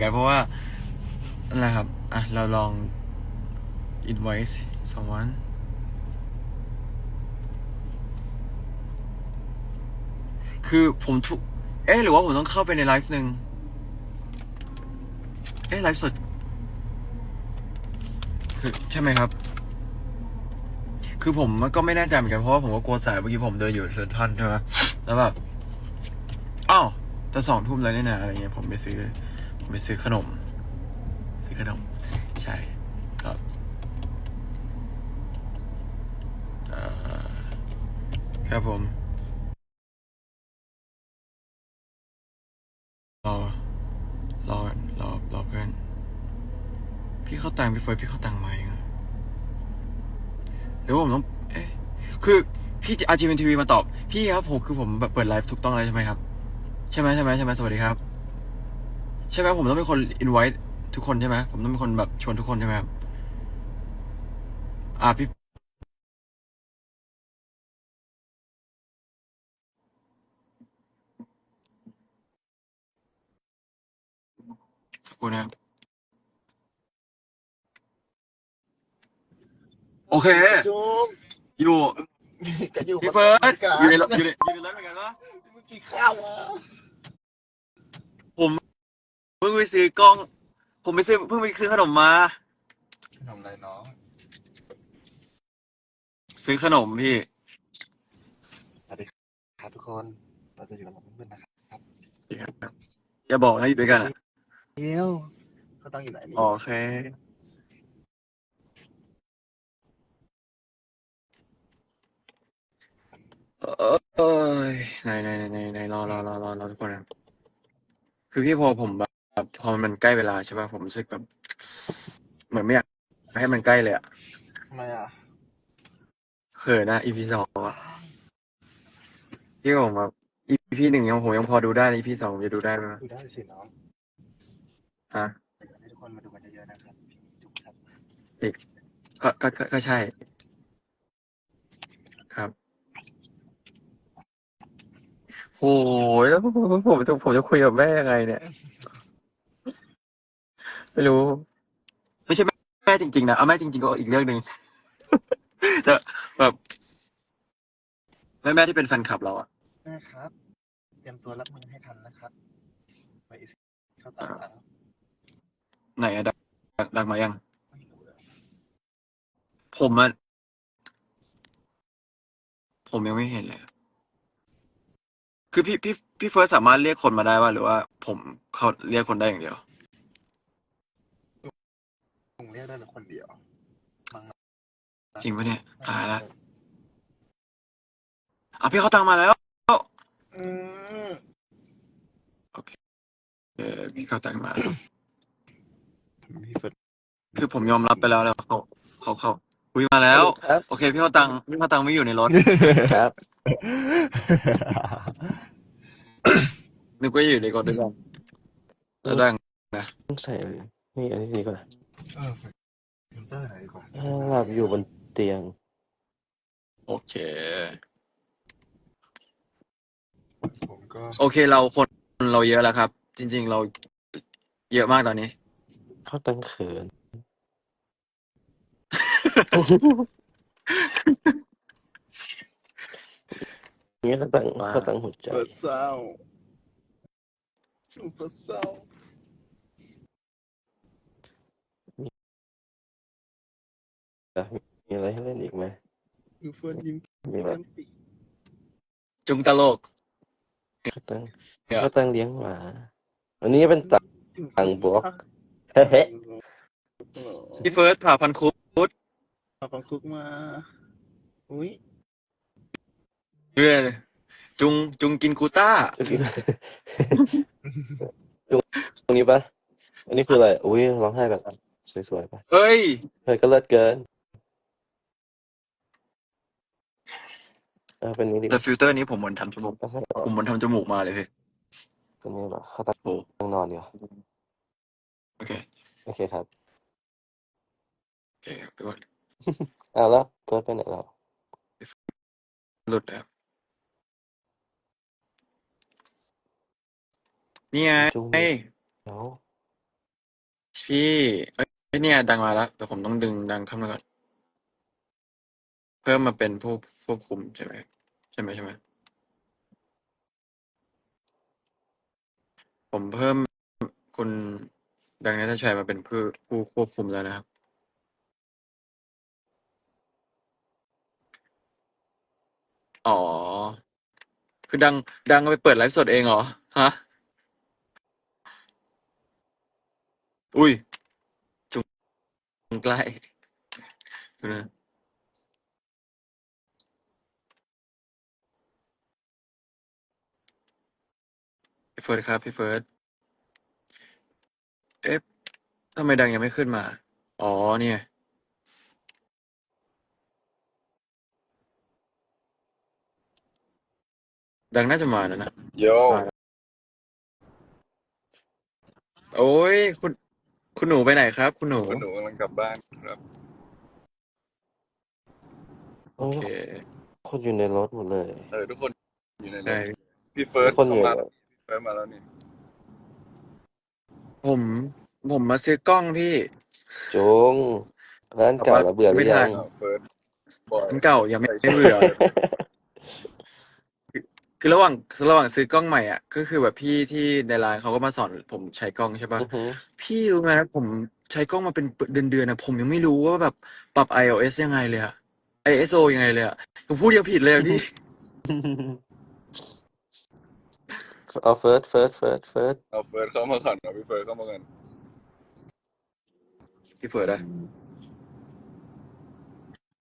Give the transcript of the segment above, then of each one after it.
กันเพราะว่านั่นแหละครับ อะ เราลอง invite someone คือผมทุก เอ๊ะ หรือว่าผมต้องเข้าไปในไลฟ์หนึ่ง เอ๊ะ ไลฟ์สด คือ ใช่ไหมครับ คือผมก็ไม่แน่ใจเหมือนกัน เพราะว่าผมก็กลัวสายเมื่อกี้ผมเดินอยู่เซนทันใช่ไหมแล้วแบบ อ้าวจะสองทุ่มแล้วนี่นะอะไรเงี้ย ผมไปซื้อ ไปซื้อขนม ซื้อขนม ใช่ครับเอ่อครับผมรอรอรอรอเพื่อน พี่เข้าตังค์พี่เฟิร์สพี่เข้าตังค์ไหมอะหรือว่าผมต้อง เอ๊ะ คือพี่อาจีเอ็นทีวีมาตอบ พี่ครับผมคือผมแบบเปิดไลฟ์ถูกต้องเลยใช่ไหมครับ ใช่ไหมใช่ไหมใช่ไหมสวัสดีครับ ใช่ไหมผมต้องเป็นคนอินไว้ทุกคนใช่ไหมผมต้องเป็นคนแบบชวนทุกคนใช่ไหมครับอ่าพี่ขอบคุณนะครับโอเค จุ๊บอยู่จะอยู่พี่เฟิร์สกัอยู่ในรถอยู่ในอยู่ในรถเหมือนกันปะเมื่อกี้ข้าวมาเพิ่งไปซื้อกล้อง ผมไปซื้อเพิ่งไปซื้อขนมมา ทำอะไรน้องซื้อขนมพี่ ครับทุกคนเราจะอยู่กับเพื่อนๆนะครับอย่าบอกนะอยู่ด้วยกันอะเดียวเขาต้องอยู่ไหนนี่โอเค เออเอยไหนไหนไหนไหนไหนรอรอรอรอรอทุกคนนะคือพี่พอผมแบบ แบบพอมันใกล้เวลาใช่ป่ะผมรู้สึกแบบ เหมือนไม่อยากให้มันใกล้เลยอะทำไมอะเขินนะ EP สองอะที่ผมแบบ EP หนึ่งยังผมยังพอดูได้นะ EP สองผมจะดูได้ไหมดูได้สิน้องฮะอยากให้ทุกคนมาดูกันเยอะๆนะครับพี่จุ๊บครับก็ก็ก็ก็ใช่ ครับโอ้ยแล้วผมผมผมจะผมจะคุยกับแม่ยังไงเนี่ย ไม่รู้ ไม่ใช่แม่แม่จริงๆนะเอาแม่จริงๆก็อีกเรื่องหนึ่ง แต่แบบแม่แม่ที่เป็นแฟนคลับเราอะแม่ครับ เตรียมตัวรับมือให้ทันนะครับไปอีกเข้าตามหลังไหนอะดักดักดักมายัง ไม่รู้เลยผมอะผมยังไม่เห็นเลย คือพี่พี่พี่เฟิร์สสามารถเรียกคนมาได้ว่าหรือว่า ผมเขาเรียกคนได้อย่างเดียวค งเรียกได้แต่คนเดียวมั้งนะจริงปะเนี่ยตายละอะพี่เขาตังมาแล้วอืมเออพี่เขาตังมาแล้วพี่เฟิร์สคือผมยอมรับไปแล้วแล้วเขาเขาเขาคุยมาแล้ว ครับ โอเค พี่เขาตังพี่เขาตังไม่อยู่ในรถ ครับ นึกว่าอยู่ในรถด้วยกันแล้วดังต้องใส่นี่อันนี้ดีกว่า เออฟิลเตอร์หน่อยดีกว่าถ้าหลับอยู่บนเตียง โอเค ผมก็ โอเคเราคนเราเยอะแล้วครับ จริง ๆ เราเยอะมากตอนนี้ เขาตั้งเขินนี่เขาตั้งว้าวเขาตั้งหัวใจเฟิ ร์สเศร้าเฟิร์สเศร้ามีอะไรให้เล่นอีกไหมดูเฟิร์สยิ้มมีอะไรแก้มปีจุงตลกเขาตั้งเดี๋ยวเขาตั้งเลี้ยงหมาอันนี้เป็นตังต่างบล็อกเฮ้พี่เฟิร์สผ่าพันคุดเอาปังคุกมา อุ้ยเรื่อยจุงจุงกินกูต้าตรงนี้ปะอันนี้คืออะไร อุ้ยร้องไห้แบบสวยๆปะเฮ้ยเฮ้ยก็เลิศเกิน ออเป็นนี้ดีกแต่ว่าฟิลเตอร์นี้ผมเหมือนทำจมูก ต้องให้ผมเหมือนทำจมูกมาเลยพี่ตัวนี้เหรอเขาตั้งโอ้นอนเดียวโอเค โอเคครับโอเคครับพี่ว่าอ้าวแล้วเกิดไปไหนแล้วหลุดแล้วนี่ไงจุงเฮ้ยเดี๋ยวพี่เอ้ยเนี่ย ดังมาแล้วแต่ผมต้องดึงดังเข้ามาก่อน เพิ่มมาเป็นผู้ควบคุมใช่ไหมใช่ไหมใช่ไหมผมเพิ่มคุณดังนัทชัยมาเป็นผู้ผู้ควบคุมแล้วนะครับ อ๋อ คือดัง ดังเอาไปเปิดไลฟ์สดเองเหรอ ฮะ อุ้ยจุงใกล้นะ เฟิร์สครับ พี่เฟิร์ส เอ๊ะทำไมดังยังไม่ขึ้นมา อ๋อเนี่ย ดังน่าจะมาแล้วนะ โยมาแล้วโอ้ยคุณ คุณหนูไปไหนครับ คุณหนูคุณหนูกำลังกลับบ้านครับ โอ้โอเคคนอยู่ในรถหมดเลย เออทุกคนอยู่ในรได้ถพี่เฟิร์สทุกคนอยู่เข้ามาแล้วพี่ เฟิร์สมาแล้วนี่ผม ผมมาซื้อกล้องพี่ จงร้านเก่าแล้วเบื่อหรือยังอ้าวเฟิร์สบอยมันเก่ายังไม่ไม่เบื่อ คือระหว่างระหว่างซื้อกล้องใหม่อะก็คือแบบพี่ที่ในร้านเขาก็มาสอนผมใช้กล้องใช่ปะอือหือพี่รู้ไหมผมใช้กล้องมาเป็นเดือนเดือนๆนะผมยังไม่รู้ว่าแบบปรับ iOS ยังไงเลยอะ ISO ยังไงเลยอะผมพูดยังผิดเลยอะพี่ เอาเฟิร์สเฟิร์สเฟิร์สเฟิร์สเอาเฟิร์สเข้ามาก่อนเอาพี่เฟิร์สเข้ามาก่อนพี่เฟิร์สอะ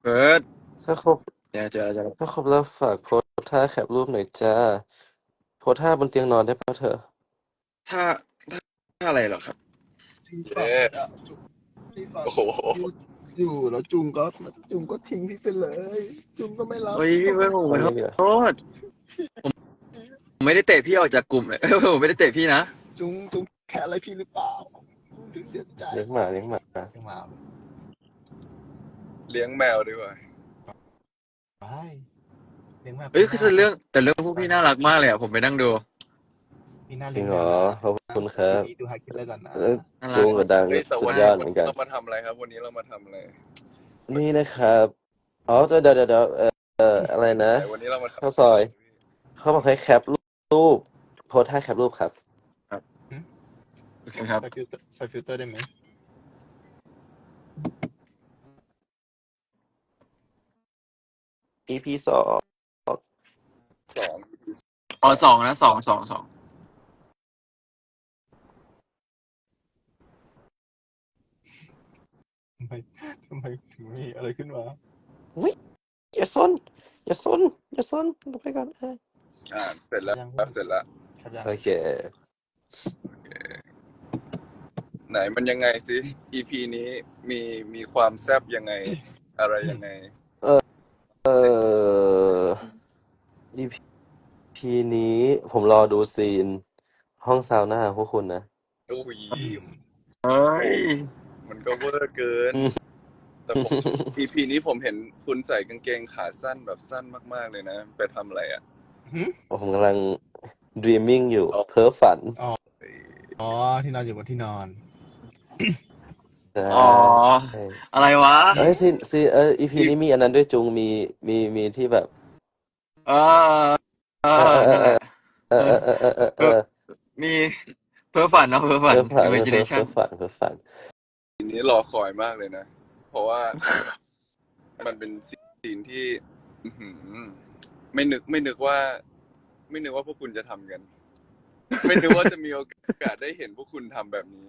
เฟิร์สถ้าครบเนี่ยเจะจะถ้าครบแล้วฝากโพสท่าแคปรูปหน่อยจ้าโพสท่าบนเตียงนอนได้ป่ะเธอ ถ้าถ้าถ้าอะไรเหรอครับที่ฝั่งอะจุที่ฝั่งโอ้โห อยู่อยู่แล้วจุงก็จุงก็ทิ้งพี่ไปเลย จุงก็ไม่รับ เฮ้ยพี่เฟิร์สผมขอเอาอย่างนี้เหรอโทษผมผม ไม่ได้เตะพี่ออกจากกลุ่มเลยผมไม่ได้เตะพี่นะ จุงจุงแค่อะไรพี่หรือเปล่าถึงเสียใจเลี้ยงหมาเลี้ยงหมายังมาเลี้ยงแมวดีกว่าไปเลี้ยงมาเฮ้ยคือแต่เรื่องแต่เรื่องพวกพี่น่ารักมากเลยอะผมไปนั่งดู พี่น่าจเลี้ริยงงเหรอขอบคุณครับ พี่ดูฮาคิดเลยก่อนนะเออน่ารัจูกงกับดังเฮ้ยแต่สุวัดนยอดวัเหนมือนนี้กัน เรามาทำอะไรครับ วันนี้เรามาทำอะไรนี่นะครับ อ๋อเดี๋ยวเดี๋ยวเดี๋ยวเออเอออะไรนะ ไหนวันนี้เรามาทำข้าวซอย เขาบอกให้แคปรู ปโพสท่าแคปรูปครับ โอเคครับ ใส่ฟิลเตอร์ใส่ฟิลเตอร์ได้ไหม EP สองสองอ๋อสองนะสองสองสองทำไมทำไมถึงมีอะไรขึ้นมาอย่าซนอย่าซนอย่าซนลงไปก่อนเออ อ่าเสร็จแล้วครับเสร็จแล้วครับยังโอเค ไหนมันยังไงสิ EP นี้มีมีความแซบยังไง อะไรยังไง เออ EP นี้ผมรอดูซีน ห้องซาวน่าของพวกคุณนะโอ้ยเฮ้ยมันก็เวอร์เกินอืมแต่ผม EP นี้ผมเห็นคุณใส่กางเกงขาสั้นแบบสั้นมาก ๆ เลยนะ ไปทำอะไรอะ ผมกำลัง dreaming อยู่อ๋อเพ้อฝันอ๋อที่นอนอยู่บนที่นอนใช่อ๋ออะไรวะ เอ้ยซีนซีนเออ EP นี้มีอันนั้นด้วยจุงมีมีมีที่แบบ เออเออนั่นแหละ เออเออเออเออเออเออมีเพ้อฝันเนอะเพ้อฝัน เพ้อฝันเพ้อ imagination เพ้อฝันเพ้อฝันทีนี้รอคอยมากเลยนะ เพราะว่า มันเป็นซีนที่ อื้อหือ ไม่นึกไม่นึกว่า ไม่นึกว่าพวกคุณจะทำกัน ไม่นึกว่าจะมีโอกาสได้เห็นพวกคุณทำแบบนี้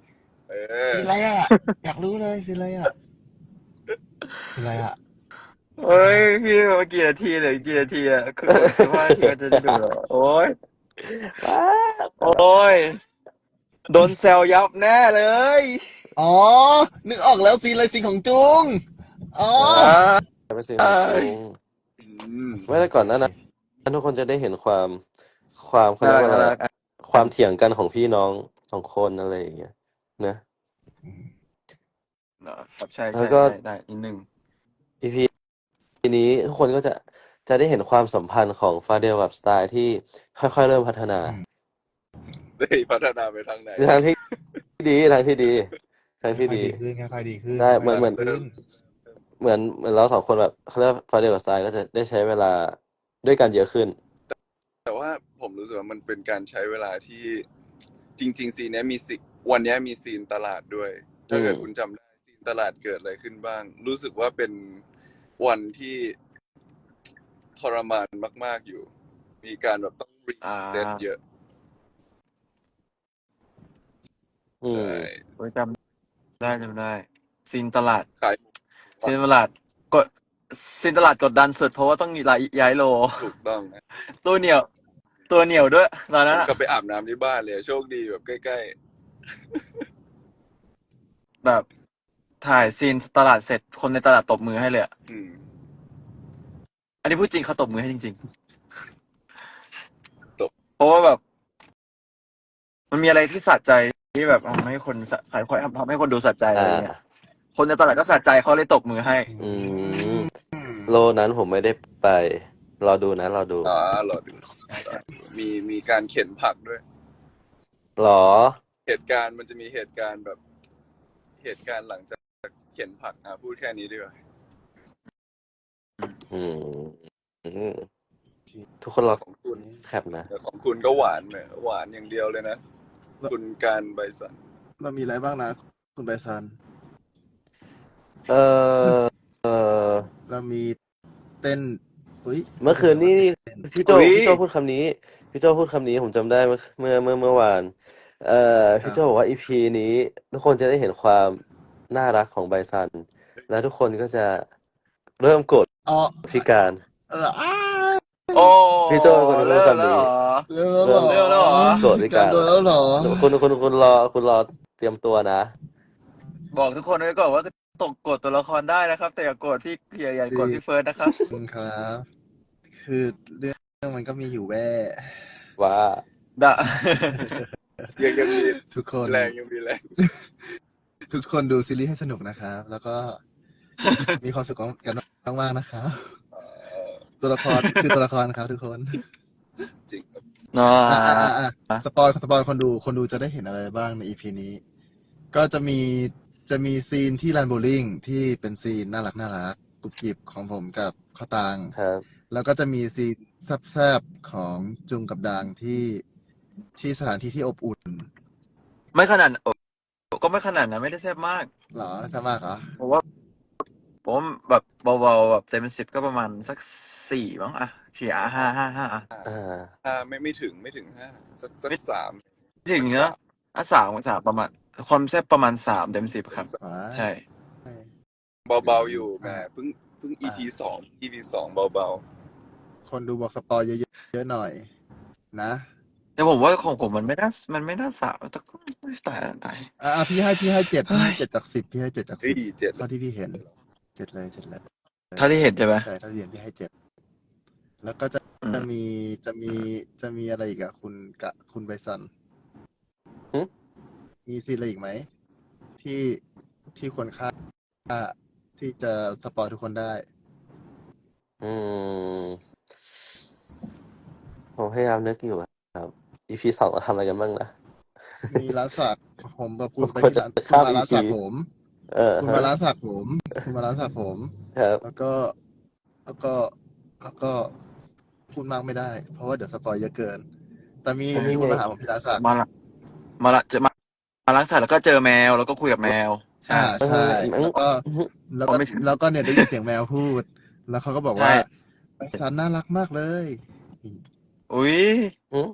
เออสีอะไรอะ อยากรู้เลยสีอะไรอะสีอะไรอะเฮ้ยพี่เมื่อกี่นาทีเหลยกี่นาทีอะคือสิบห้านาทีก็จะได้ดูแล้วโอ้ยว้าโอ้ยโดนแซวยับแน่เลยอ๋อ นึกออกแล้วสีอะไรสีของจุงอ๋ออ่าเป็นซีนของจุงอืม ไม่ได้ก่อนหนั้านนะทุกคนจะได้เห็นความความเขาน่าเรียกรักว่าน่าอะไรรักความเถียงกันของพี่น้องสองคนอะไรอย่างเงี้ยนะเนอะครับใช่แล้ใช่วก็ ใช่ได้นิดนึง EP นี้ทุกคนก็จะจะได้เห็นความสัมพันธ์ของฟาเดลกับสไตล์ที่ค่อยๆเริ่มพัฒนาได้พัฒนาไปทางไหน ทางที่ดีทางที่ดีทางที่ค่อยดีๆดีขึ้นค่อยๆดีขึ้นได้เหมือนเหมือน ค่ยๆดีขึ้น เหมือนเหมือนเราสองคนแบบเขาเรียกฟาเดลกับสไตล์ก็จะได้ใช้เวลาด้วยกันเยอะขึ้น แต่ว่าผมรู้สึกว่ามันเป็นการใช้เวลาที่จริง ๆ ซีนเนี้ยมีสิวันเนี้ยมีซีนตลาดด้วย ถ้าเกิดอืมคุณจำได้ซีนตลาดเกิดอะไรขึ้นบ้าง รู้สึกว่าเป็นวันที่ทรมานมาก ๆอยู่ มีการแบบต้องรีอ่าเซ็ตเยอะอืมใช่ โอ้ยจำได้จำได้ซีนตลาดขายหมู ซีนตลาดกดซีนตลาดกดดันสุดเพราะว่าต้องย้ายโล ถูกต้องนะตัวเหนียว ตัวเหนียวด้วยตอนผนั้นมอะก็ไปอาบน้ำที่บ้านเลยโชคดีแบบใกล้แบบถ่ายซีนตลาดเสร็จคนในตลาดตบมือให้เลยอะๆอืมอันนี้พูดจริงเขาตบมือให้จริงตบๆเพราะว่าแบบ มันมีอะไรที่สะใจที่แบบทำให้คนสะขายควายทำให้คนดูสะใจอะไรอ่าเงี้ย คนในตลาดก็สะใจเขาเลยตบมือให้ อืมโลนั้นผมไม่ได้ไป รอดูนะ รอดูอ๋อเหรอมีมีการเข็นผักด้วย หรอ เหตุการณ์มันจะมีเหตุการณ์แบบ เหตุการณ์หลังจากเข็นผักอะพูดแค่นี้ดีกว่าอืมอืมทุกคนรอของคุณแคปนะแต่ของคุณก็หวานเนี่ยหวานอย่างเดียวเลยนะ คุณการใบสัน เรามีอะไรบ้างนะ คุณไบซัน เออเออเรามีเต้นอุ้ยเมื่อคืนนี่พี่โจอุ๊ย พี่โจพูดคำนี้ พี่โจพูดคำนี้ผมจำได้เมื่อเมื่อเมื่อเมื่อวาน เอ่อพี่โจบอกว่าอีพีนี้ ทุกคนจะได้เห็นความน่ารักของไบซัน และทุกคนก็จะเริ่มกดอ๋อพิการ เอออ้าโอ้พี่โจ้เป็นคนที่พูดเลิกคำนี้แล้วเหรอ เร็วแล้วเหรอเร็วแล้วเหรอ โกรธพิการโดนแล้วเหรอ คุณคุณคุณรอคุณรอเตรียมตัวนะ บอกทุกคนไว้ก่อนว่า ตกกดตัวละครได้นะครับ แต่อย่ากดพี่อย่าอย่ากดพี่เฟิร์สนะครับ ขอบคุณครับ คือเรื่องมันก็มีอยู่แว่ว่าด่ายังยังมีทุกคน แรงยังมีแรงทุกคนดูซีรีส์ให้สนุกนะครับ แล้วก็ มีความสุขกันมากๆนะครับเอ่อตัวละครคือตัวละครครับทุกคนจริงครับเนาะอ่าอ่าอ่าสปอยสปอยคนดูคนดูจะได้เห็นอะไรบ้างในอีพีนี้ ก็จะมี จะมีซีนที่ลานโบว์ลิ่งที่เป็นซีนน่ารักน่ารักกรุบกริบของผมกับข้าวตังครับ แล้วก็จะมีซีนแซบๆของจุงกับดังที่ที่สถานที่ที่อบอุ่นไม่ขนาดโอ้ก็ไม่ขนาดนะไม่ได้แซ่บมากเหรอแซ่บมากเหรอเพราะว่า ผมแบบเบาๆแบบเต็มสิบก็ประมาณสักสี่มั้งอะสี่อะห้าห้าห้าอะอ่าห้าไม่ไม่ถึงไม่ถึงห้าสักสักสาม ไม่ถึงเนอะอะสามสามประมาณ ความแซ่บประมาณสามเต็มสิบครับว้ายใช่ เบาๆอยู่แหมเพิ่งเพิ่ง EP สอง EP สองเบาคนดูบอกสปอยเยอะๆเยอะหน่อย นะแต่ผมว่าของผมมันไม่น่ามันไม่น่าสามแต่ก็ตายแล้วตาย อ่าพี่ให้พี่ให้เจ็ดพี่ให้เจ็ดจากสิบพี่ให้เจ็ดจากๆเฮ้สิยบเจ็ดเท่าที่พี่เห็นเจ็ดเลยเจ็ดเลยเท่าที่เห็นใช่ไหมใช่เท่าที่เห็นพี่ให้เจ็ดแล้วก็จะอืมจะมีจะมีจะมีอะไรอีกอะคุณกะคุณไบซันหึ มีซีนอะไรอีกไหม ที่ที่ควรค่าที่จะสปอยทุกคนได้ อืมผมพยายามนึกอยู่ครับ EP สองเราทำอะไรกันบ้างนะ มีร้านสักผมกับคุณไปควรที่จะร้านคุณข้ามมาร้านสัก EP ผมเออคุณฮะมาร้านสักผมคุณมาร้านสักผมครับแล้วก็แล้วก็แล้วก็พูดมากไม่ได้ เพราะว่าเดี๋ยวสปอยเยอะเกิน แต่มีมีคนมาหาผมที่ร้านสักมาละมาละจะมา มาล้างสัตว์แล้วก็เจอแมวแล้วก็คุยกับแมว อ่าใช่เออแล้วก็แล้วก็เอาไม่ใช่แล้วก็เนี่ยได้ยินเสียงแมวพูด แล้วเขาก็บอกว่าใช่ ไอ้ซันน่ารักมากเลย อุ้ยอืม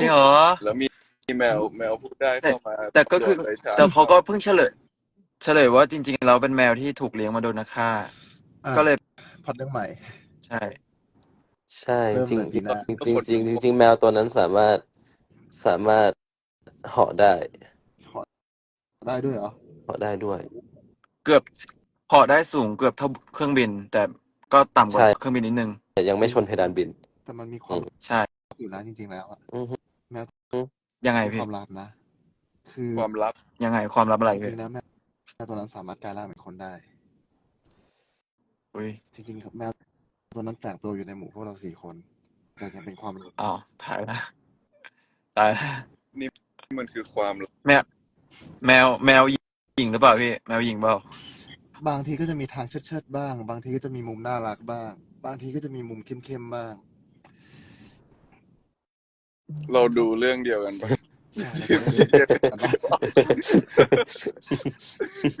จริงเหรอ แล้วมีมีแมวแมวพูดได้เข้ามาแต่ก็คือ โดนเลยชาแต่เขาก็เพิ่งเฉลย เฉลยว่าจริงๆเราเป็นแมวที่ถูกเลี้ยงมาโดยนักฆ่า อะก็เลยพล็อดเรื่องใหม่ ใช่ ใช่ เริ่มจริงเลยจทีริงหน้าจริงจริงจริงจริงแมวตัวนั้นสามารถสามารถเหาะได้ ได้ด้วยเหรอเหาะได้ด้วย เกือบพอได้สูงเกือบเท่าเครื่องบิน แต่ก็ต่ำกว่าใช่ เครื่องบินนิดนึง แต่ยังไม่ชนเพดานบิน แต่มันมีความอืม ใช่อยู่นะจริง ๆ แล้วอะอือฮึ ยังไงมีพี่ความลับนะ คือความลับยังไงความลับอะไรจพี่ริงๆแล้วแมวแมวตัวนั้นสามารถกลายร่างเป็นคนได้ อุ้ยจริงๆครับแมวตัวนั้นแฝงตัวอยู่ในหมู่พวกเราสี่คน แต่ยังเป็นความลับอ้าวตายละตายละนี่มันคือความลับแมว แมวแมวหญิงหรือเปล่าพี่แมวหญิงเปล่าบางทีก็จะมีทางเชิดๆบ้าง บางทีก็จะมีมุมน่ารักบ้าง บางทีก็จะมีมุมเข้มๆบ้าง เราดูเรื่องเดียวกันปะใช่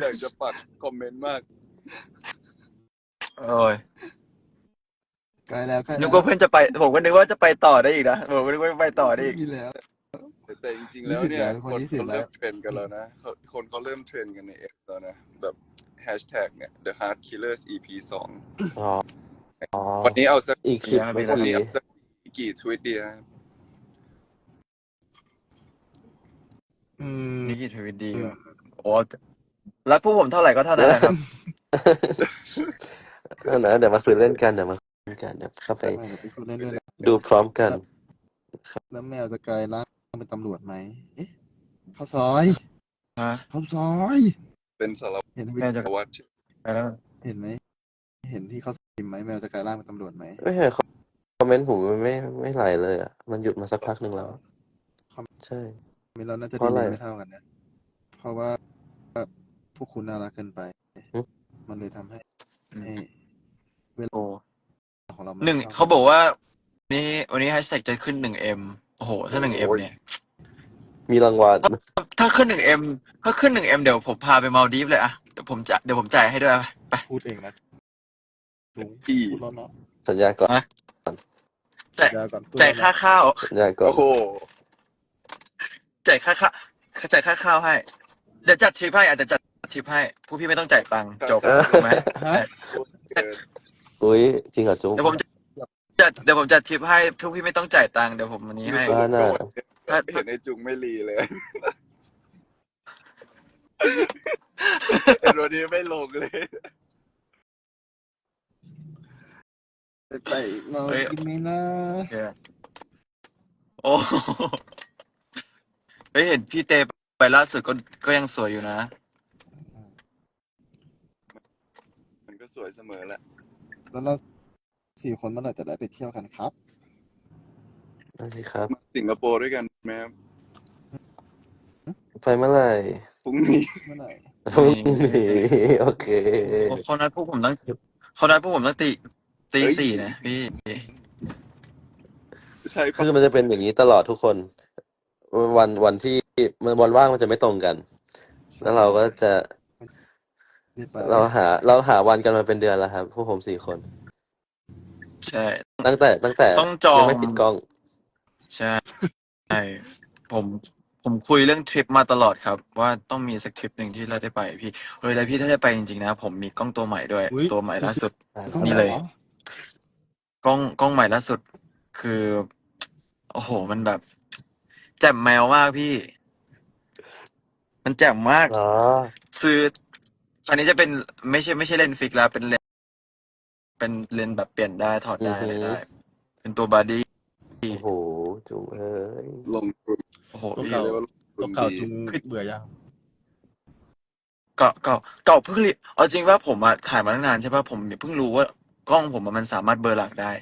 อยากจะปัดคอมเมนต์มาก โอ้ยใกล้แล้วใกล้นึแล้กวว่าเพื่อนจะไป ผมก็นึกว่าจะไปต่อได้อีกนะผมก็นึกว่าไปต่อได้อีก มีแล้ว แต่แต่จริงๆแล้วเนี่ย20แล้วคนคน20เขาแล้วเริ่มเทรนกันแล้วนะเขาคนเขาเริ่มเทรนกันใน X แล้วนะ แบบแฮชแท็กเนี่ย The Heart Killers EP สองอ๋ออ๋อวันนี้เอาสักอีกคลิปครับเมื่อวันกี้นี้เอาสักกี่ทวิตดีฮะอืม นี่กี่ทวิตดีวะโอ้รักพวกผมเท่าไหร่ก็เท่านั้นแหละครับ นั่นนะเดี๋ยวมาคุยเล่นกันเดี๋ยวมาคุยเล่นกันเดี๋ยวเข้าไปไม่เดี๋ยวไปคุยเล่นด้วยนะดูพร้อมกัน แล้วแมวจะกลายร่าง เป็นตำรวจไหมเอ๊ะข้าวซอยฮะข้าวซอย เป็นสารเห็นแมวจะวัตรไปแล้วเห็นไหมเห็นที่เขาพิมพ์ไหมแมวจะกลายร่างเป็นตำรวจไหมไม่เห็นคอมเมนต์ผมมันไม่ไม่ไหลเลยอะ มันหยุดมาสักพักหนึ่งแล้ว ใช่ไม่เราน่าจะเพราะดีอะไรไม่เท่ากันนะเพราะว่าพวกคุณน่ารักเกินไปหึมันเลยทำให้อืมให้โอ้ของเราหนึ่งท่เขาบอกว่า นี่วันนี้แฮชแท็กจะขึ้นหนึ่งเอ็ม โอ้โห ถ้าหนึ่งเอ็มเนี่ย มีรางวัลถ้าขึ้นหนึ่งเอ็มถ้าขึ้นหนึ่งเอ็มเดี๋ยวผมพาไปมาลดีฟเลยอะเดี๋ยวผมจะเดี๋ยวผมจ่ายให้ด้วยไปพูดเองนะลุงที่พูดแล้วเนาะสัญญาก่อนจ่ายเดี๋ยวก่อนพูดจ่ายค่าข้าวสัญญาก่อนโอ้โหจ่ายค่าข้าวจ่ายค่าข้าวให้ เดี๋ยวจัดทริปให้อาจจะจัดทริปให้ผู้พี่ไม่ต้องจ่ายตังค์จบถูกไหมฮะเกินอุ้ยจริงเหรอจุ๊บเดี๋ยวผม จัดเดี๋ยวผมจัดทริปให้พวกพี่ไม่ต้องจ่ายตังค์เดี๋ยวผมวันนี้ให้บ้าน่ะ ถ้าเห็นไอ้จุงไม่รีเลยเห็นวันนี้ไม่ลงเลย ไปไปเรากินไหมนะโอเคโอ้โหเฮ้ยเห็นพี่เตไปล่าสุดก็ก็ยังสวยอยู่นะ มันก็สวยเสมอแหละแล้วเรา สี่คนเมื่อไหร่จะได้ไปเที่ยวกันครับนั่นสิครับ มาสิงคโปร์ด้วยกันไหมครับไปเมื่อไหร่พรุ่งนี้ เมื่อไหร่พรุ่งนี้โอเค เขานัดพวกผมตั้งเขานัดพวกผมตั้งตีตีสี่นะพี่ ใช่ปะคือมันจะเป็นอย่างนี้ตลอดทุกคน วันวันที่มันวันว่างมันจะไม่ตรงกัน แล้วเราก็จะรีบไปเราหา เราหาวันกันมาเป็นเดือนแล้วครับพวกผมสี่คน ใช่ ตั้งแต่ตั้งแต่ต้องจอง ยังไม่ปิดกล้อง ใช่ใช่ผมผมคุยเรื่องทริปมาตลอดครับ ว่าต้องมีสักทริปหนึ่งที่เราได้ไปพี่เฮ้ยแล้วพี่ถ้าได้ไปจริงๆนะ ผมมีกล้องตัวใหม่ด้วย อุ๊ย ตัวใหม่ล่าสุดต้องนี่เลยหรอกล้องกล้องใหม่ล่าสุด คือ โอ้โห มันแบบแจ่มแมวมากพี่ มันแจ่มมาก อ๋อ คืออันนี้จะเป็นไม่ใช่ไม่ใช่เลนส์ฟิกแล้วเป็นเลนส์ เป็นเลนส์แบบเปลี่ยนได้ถอดได้อือหืออะไรได้ เป็นตัวบอดี้โอ้โหจุ๋มเอ้ยลงทุนโอ้โหตัวพี่เก่าเรียกว่าลงทุตัวนเก่าดีจุงเบื่อยังเก่าเก่าเก่าเพิ่งรีเอาจริงว่าผมอะถ่ายมาตั้งนานใช่ป่ะผมเพิ่งรู้ว่ากล้องผมอะมันสามารถเบลอหลังได้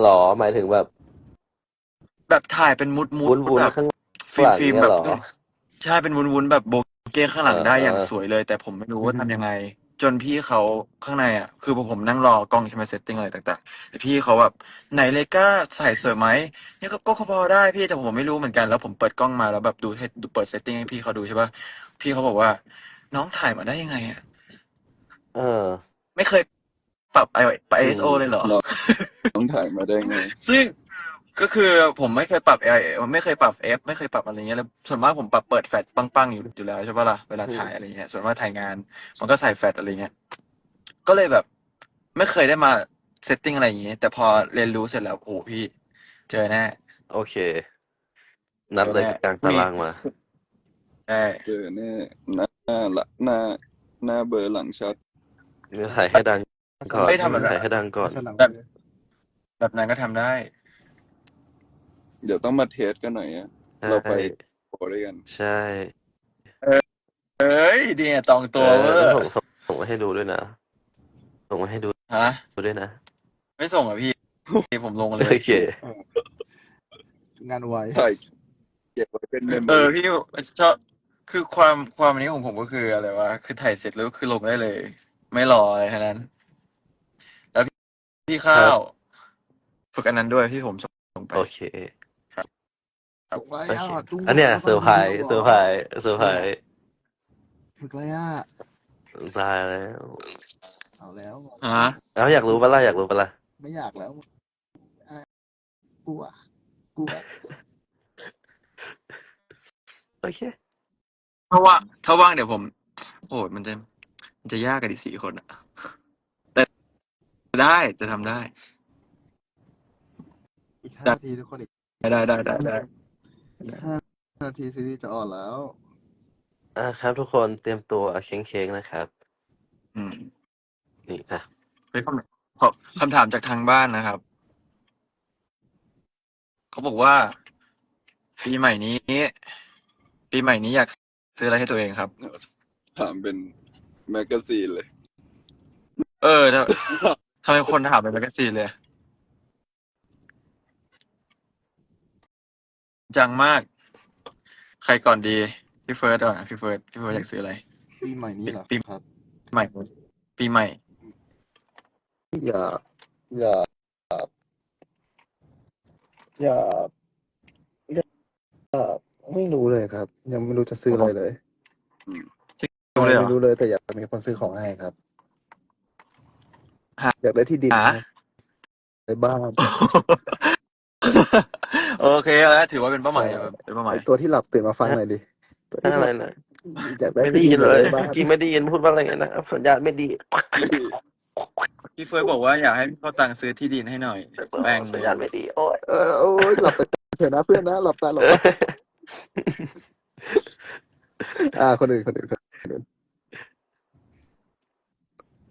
หรอหมายถึงแบบแบบถ่ายเป็นมุดมุวุ้ดนวุ้นแบบข้าง ฟิล์มฟิล์มหลังเนี่ยแบบเหรอใช่เป็นวุ้นวุ้นแบบโบเก้ข้างหลังได้เอออย่างเออ สวยเลย แต่ผมไม่รู้ว่าทำยังไง จนพี่เขาข้างในอะ คือผมนั่งรอกล้องใช่ไหมเซตติ้งอะไรต่างๆแต่พี่เขาแบบไหนเลยก้าใส่สวยไหมเนี่ยก็ก็พอได้พี่แต่ผมไม่รู้เหมือนกันแล้วผมเปิดกล้องมาแล้วแบบดูให้ดูเปิดเซตติ้งให้พี่เขาดูใช่ป่ะพี่เขาบอกว่า น้องถ่ายมาได้ยังไงอะเออ ไม่เคยปรับไอปรับ ISO เลยเหรอเราต้องถ่ายมาได้ไง ซึ่ง ก็คือผมไม่เคยปรับ AI ไม่เคยปรับ F ไม่เคยปรับอะไรเงี้ยแล้วส่วนมากผมปรับเปิดแฟลชปังๆอยู่อยู่แล้วใช่ปะล่ะเวลาถ่ายอะไรเงี้ยส่วนมากถ่ายงาน มันก็ใส่แฟลชอะไรเงี้ยก็เลยแบบ ไม่เคยได้มาเซตติ้งอะไรอย่างเงี้ยแต่พอเรียนรู้เสร็จแล้วโอ้โหพี่ เจอแน่โอเค นัดเลยแน่กลางตารางมาใช่เจอแน่หน้าหลังหน้าหน้าเบอร์หลังชัดเนื้อถ่ายให้ดังก่อนไม่ทำแบบนั้นถ่ายให้ดังก่อนลักษณะแบบแบบนั้นก็ทำได้ เดี๋ยวต้องมาเทสกันหน่อยอะใช่เราไปโปรด้วยกันใช่เอ้ยดีเนี่ยตองตัวเวอเออร์ส่งส่งส่งมาให้ดูด้วยนะ ส่งมาให้ดูฮะด้วยนะ ไม่ส่งอะพี่ผมลงเลยโอเคงานไวถ่ายเก็บไว้เป็นเมมโมเออรี่พี่ชอบคือความความอันนี้ของผมก็คืออะไรวะคือถ่ายเสร็จแล้วคือลงได้เลย ไม่รออะไรทั้งนั้น แล้วพี่พี่ข้าว ฝึกอันนั้นด้วยที่ผมส่งไปโอเค ถูกไรโออะเคจุ้งอันเนี้ยเซอร์ไพรส์เซอร์ไพรส์เซอร์ไพรส์ถูกไรอะตายแล้วเอาแล้วฮะเอาอยากรู้ปะล่ะอยากรู้ปะล่ะไม่อยากแล้วอะกลัวกลัวโอเคถ้าว่าถ้าว่างเดี๋ยวผม โอ้ยมันจะมันจะยากกันอีกสี่คนอะแต่ได้จะทำได้ อีกห้านาทีทุกคนอีกได้ได้ได้ได้ อีกห้านาทีซีรีส์จะออนแล้ว อ่าครับ ทุกคนเตรียมตัวเค้งเค้กนะครับ อืมนี่อะเป็นคำขอคำถามจากทางบ้านนะครับ เขาบอกว่า ปีใหม่นี้ ปีใหม่นี้อยากซื้ออะไรให้ตัวเองครับ ถามเป็นแมกกาซีนเลย เออทำทำไมคนถามเป็นแมกกาซีนเลย จังมาก ใครก่อนดีพี่เฟิร์สก่อนอะพี่เฟิร์สพี่เฟิร์สอยากซื้ออะไร ปีใหม่นี้เหรอปี ครับ ใหม่ปีใหม่ อย่า อย่า อย่า อย่า ไม่รู้เลยครับ ยังไม่รู้จะซื้ออะไรเลยรู้เลยเหรอ ไม่รู้เลยแต่อยากมีคนซื้อของให้ครับฮะอยากได้ที่ดินฮะในบ้าน โอเคแล้วถือว่าเป็นเป้าหมายใช่ เป็นเป้าหมาย ไอตัวที่หลับตื่นมาฟังหน่อยดิตัวที่หอะไรลับนะอยากได้ไม่ได้ที่ยิดินนเลยในบ้านเมื่อกี้ไม่ได้ยินพูดว่าอะไรนะสัญญาณไม่ดีพี่เฟิร์สบอกว่าอยากให้พี่เข้าตังค์ซื้อที่ดินให้หน่อยแบ่งสัญญาณไม่ดี โอ้ยเออโอ้ยหลับไปเฉยนะเพื่อนนะหลับตาหลับตาอ่า คนอื่นคนอื่นคนอื่น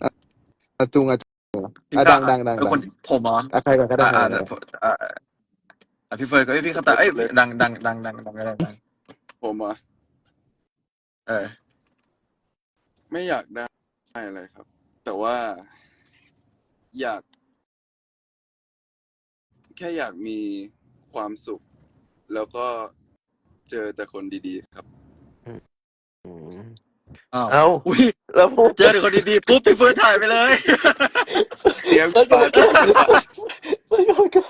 อะอะจุงอะจุงอะดังดังดังเป็นดัคนงผมเหรออะใครก่อนก็ได้อ่าใครอ่าก่อนก็ได้ อ่าอ่าพี่เฟิร์สก็เอ้ยพี่เข้าตังค์เอ้ยดังดังดังดังดังก็ได้ดังผมอะเออ ไม่อยากได้อะไรครับ แต่ว่าอยาก แค่อยากมีความสุข แล้วก็เจอแต่คนดีๆครับ อืมอ้าวเอ้าอุ้ยแล้วพูดเจอแต่คนดีๆปุ๊บพี่เฟิร์สถ่ายไปเลยเตรียมแล้วก็ปาไม่ก็ไม่ก็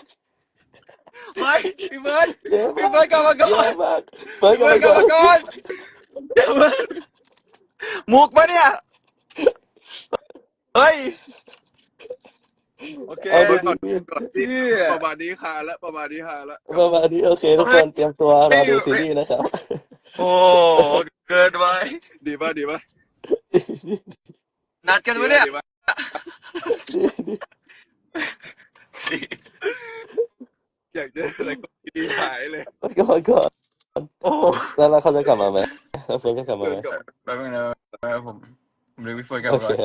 ไม่พี่เฟิร์สเยอะพี่มากเฟิร์สกลับมาก่อเยนอะมากเฟิร์สพี่ก็เฟิร์ไม่สกก็ลับมาก่อนเดี๋ยวมันมุกปะเนี่ยเฮ้ยโอเคเอาดีก่อนดีก่อนที่พี่ประมาณนี้คาแล้วประมาณนี้คาแล้วประมาณนี้โอเคทุกคนเตรียมตัวรอดูซีรีส์นะครับ โอ้เกินไปดีป่ะดีป่ะนัดกันไว้เนี่ยดีป่ะ อยากเจออะไรก็ดีหายเลยมันก็มันก็โอ้แล้วแล้วเขาจะกลับมาไหมแล้วเฟิร์สจะกลับมาเดิไหมนกับแป๊บนึงนะแป๊บนึงผมผมลืมพี่เฟิร์สกลับโอมาเคก่อน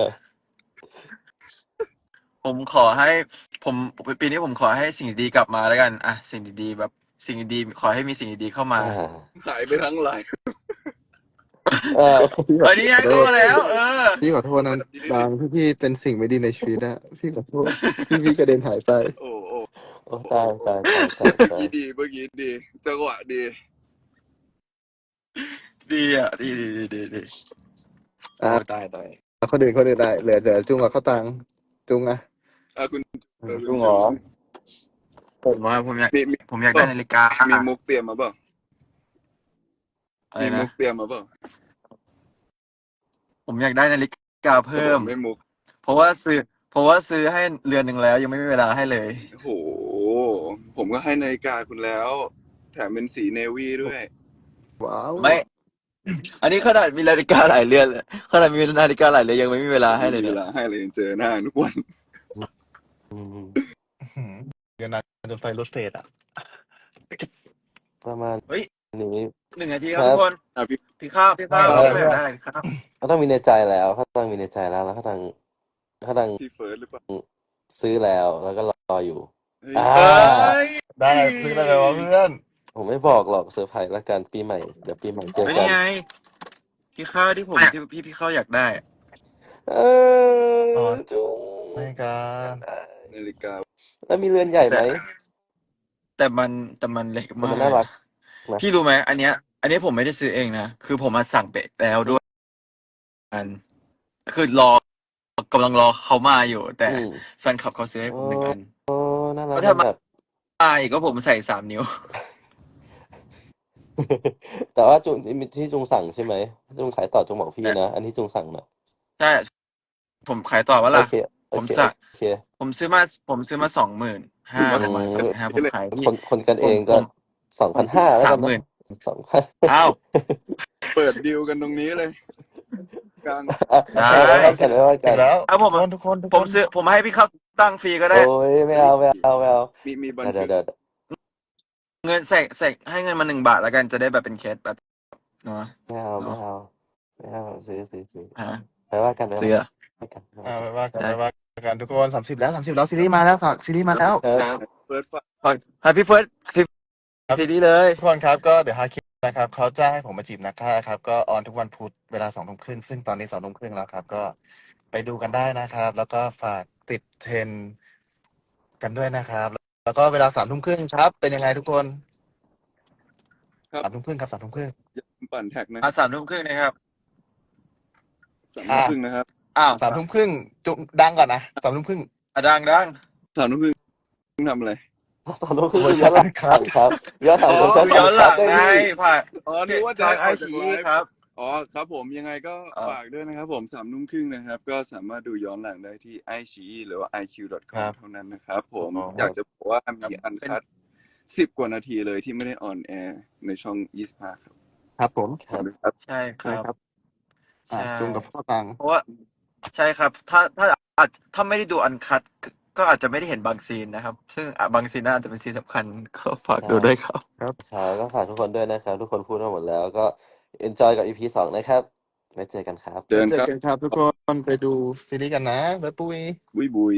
ผมขอให้ผมปีนี้ผมขอให้สิ่งดีๆกลับมาแล้วกัน อะ สิ่งดีๆแบบสิ่งดีๆขอให้มีสิ่งดีๆเข้ามาอ่าหายไปทั้งไลน์อ่าเออนี่ไงเข้ามาแล้ว เออ พี่ขอโทษนะบางพี่พี่เป็นสิ่งไม่ดีในชีวิตอะพี่ขอโทษพี่พี่กระเด็นหายไป โอ้โอ้ โอ้ตายตายตายตายตายยี่ดีเมื่อกี้ดีจังหวะดี ดีอะ ดีดีดีดีดีโอ้อะตายตายคนอื่นคนอื่นได้เหลือเหลือจุงกับข้าวตังจุงอะอะคุณเออลุงเหรอผมว่าผมอยากมีมีผมอยากได้นาฬิกามีมุกเตรียมมาเปล่าอะไรมีมุนะกเตรียมมาเปล่าผมอยากได้นาฬิกาเพิ่ม ไม่มุกเพราะว่าซื้อ เพราะว่าซื้อให้เรือนหนึ่งแล้วยังไม่มีเวลาให้เลย โอ้โห ผมก็ให้นาฬิกาคุณแล้ว แถมเป็นสีเนวี่ด้วย ว้าวไม่ อันนี้ขนาดมีนาฬิกาหลายเรือนเลยขนาดมีนาฬิกาหลายเรือนยังไม่มีเวลาให้เลยเวเนี่ยลาให้เลยยังเจอหน้าทุกวัน อืมหืมเดี๋ยวนะจนไฟรถเฟดอะประมาณเฮ้ย นี้ หนึ่งนาทีครับครับ ทุกคนอะพี่ พี่ข้าวพี่ข้าวครับพี่ข้าวอยากได้อะไรครับเขาต้องมีในใจแล้วเขาต้องมีในใจแล้วแล้วเขาต้องเขาต้องพี่เฟิร์สหรือเปล่าซื้อแล้วแล้วก็รออยู่เฮ้ย อ่าเอ้ยได้ซื้อได้เลยวะเพื่อนผมไม่บอกหรอกเซอร์ไพรส์ละกันปีใหม่เดี๋ยวปีใหม่เจอเฮ้ยกันี่นไง พี่ข้าวที่ผมที่พี่พี่ข้าวอยากได้เออจุงนาฬิกานาฬิกาแล้วมีเรือนใหญ่ไหมแต่มันแต่มันเล็กแต่มามันกน่ารักนะพี่รู้ไหมอันเนี้ยไออันนี้ผมไม่ได้ซื้อเองนะ คือผมมาสั่งไปแล้วด้วยอันคือรอกำลังรอเขามาอยู่ แต่อืมแฟนคลับเขาซื้อให้ผมหนึ่งอัน โอ้น่ารักแล้วถ้ามันแบบมาอีกก็ผมใส่สามนิ้ว แต่ว่าจุงที่จุงสั่งใช่ไหมจุงขายต่อจุงบอกพี่นะ อันที่จุงสั่งนะใช่ผมขายต่อว่าโอล่ะเคโอผมเคสั่งโอเคผมซื้อมา ผมซื้อมาสองหมื่นห้าอืประมาณมสองหมื่นห้าผมขายที่คนคนกันผเอมงผก็มสองผพันมห้าแล้วสากัมนหมื่นะนสองพันอ้าว เปิดดีลกันตรงนี้เลย กลางอะได้ไม่ว่ากันไม่ว่ากันแล้วเอาผม ทุกคนทุกคนทุกผคมนซื้อผมให้พี่ครับตั้งฟรีก็ได้ โอ้ยไม่เอาไม่เอาไม่เอามีมีบันเดี๋ทึยวกเดี๋ยวเงินเสกเสกให้เงินมาหนึ่งบาทแล้วกันจะได้แบบเป็นเคสแบบเนาะไม่เอาไม่เนาะเอาไม่เอาซื้อซื้อซื้อฮะไม่ว่ากันไม่ซื้อว่าอะกันไม่อ่าว่ากันไม่ว่ากันไม่ว่ากันทุกคนสามสิบแล้วสามสิบแล้วซีรีส์มาแล้วฝากซีรีส์มาแล้วครับเปิดฝาฝากให้พี่เฟิร์สพี่ครับซีดีเลย ทุกคนครับก็เดี๋ยวฮาคินะครับเขาจ้างให้ผมมาจีบนักฆ่าครับ ก็ออนทุกวันพุธเวลาสองทุ่มครึ่งซึ่งตอนนี้สองทุ่มครึ่งแล้วครับ ก็ไปดูกันได้นะครับ แล้วก็ฝากติดเทรนด์กันด้วยนะครับ แล้วก็เวลาสามทุ่มครึ่งครับ เป็นยังไงทุกคนครับ สามทุ่มครึ่งครับสามทุ่มครึ่ง ปั่นแท็กนะอะสามทุ่มครึ่งนะครับ สามทุ่มครึ่งนะครับอ้าวสามทุ่มครึ่งจุดังก่อนนะสามทุ่มครึ่ง อะดังดัง สามทุ่มครึ่งทำอะไร สองทุ่มครึ่งเวอร์ชัย้อนนหลังครับครับย้อนหลังอ๋อเวอร์ชันย้อนหลังได้ไงพี่ผ่านอ๋อนึกว่าจะทางให้ไอออกจากชีไลฟ์ครับอ๋อครับผมยังไงก็อ่าฝากด้วยนะครับผมสามทุ่มครึ่งนะครับ ก็สามารถดูย้อนหลังได้ที่ i อชีหรือว่าค iq.com รับเท่านั้นนะครับผมอ๋ออยากจะบอกว่าครัมีบอันเป็นคัดสิบกว่านาทีเลยที่ไม่ได้ออนแอร์ในช่อง25ครับครับผมครัขอบบคุณครับใช่คใช่รับครับอ่าใช่จุงกับพ่อตังเพราะว่าใช่ครับ ถ้าถ้าอาจถ้าไม่ได้ดูอันคัด ก็อาจจะไม่ได้เห็นบางซีนนะครับ ซึ่งอะบางซีนน่าจะเป็นซีนสำคัญก็ฝากดูด้วยครับ ครับก็ฝากทุกคนด้วยนะครับ ทุกคนพูดมาหมดแล้วก็ enjoy กับ EP สองนะครับไว้เจอกันครับเจอกันเจอครับ กันครับทุกคนไปดูซีรีส์กันนะบ๊ายบาย บุยบุย